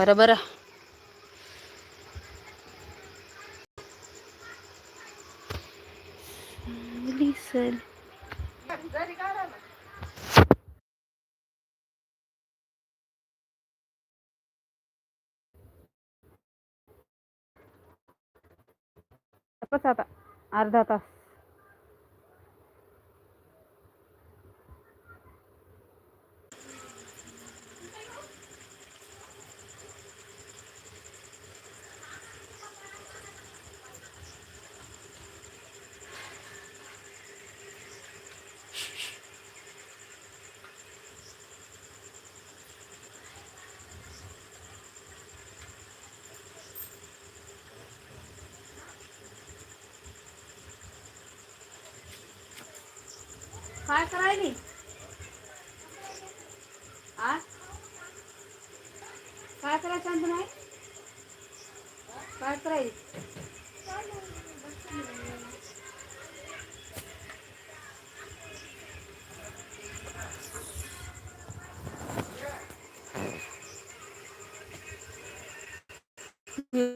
बरं बरं बस आता अर्धा तास. काय करायली? आ? काय करायचं शांत नाही काय करायली?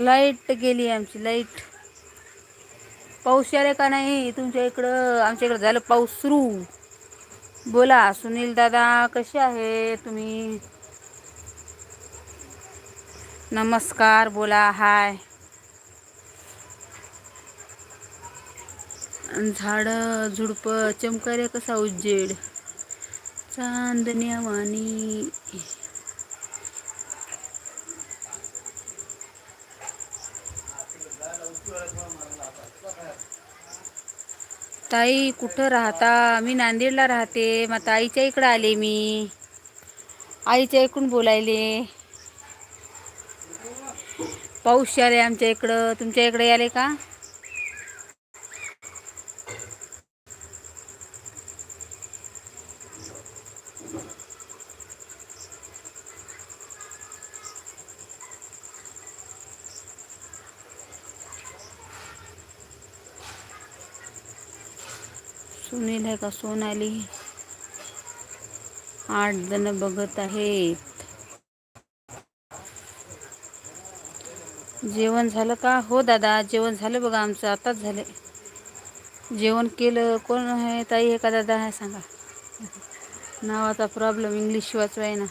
लाइट गेली आमची लाइट. पाऊस यायला का नाही? तुमच्या इकडं आमच्या इकडं झालं पाऊस सुरू. बोला सुनील दादा कसे आहे तुम्ही? नमस्कार बोला हाय. झाडं झुडपं चमकरे कसा उज्जेड? चांदण्या वाणी. ताई कुठं राहता? मी नांदेडला राहते. मग ताईच्या इकडं आले मी. आईच्या इकडून बोलायले. पाऊस आले आमच्या इकडं. तुमच्या इकडे आले का? सुनील आहे का? सोनाली. आठ जण बघत आहेत. जेवण झालं का? हो दादा जेवण झालं बघा आमचं आताच झालं. जेवण केलं. कोण आहे ताई? आहे का दादा आहे सांगा. नावाचा प्रॉब्लेम इंग्लिश वाचवाय ना.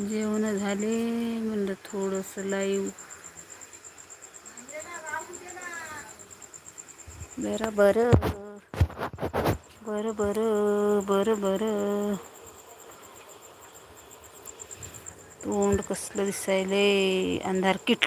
जेवण झाले म्हणलं थोडंसं लाईव्ह बरं बरं बरं बरं बरं बरं तोंड कसलं दिसायले अंधार किट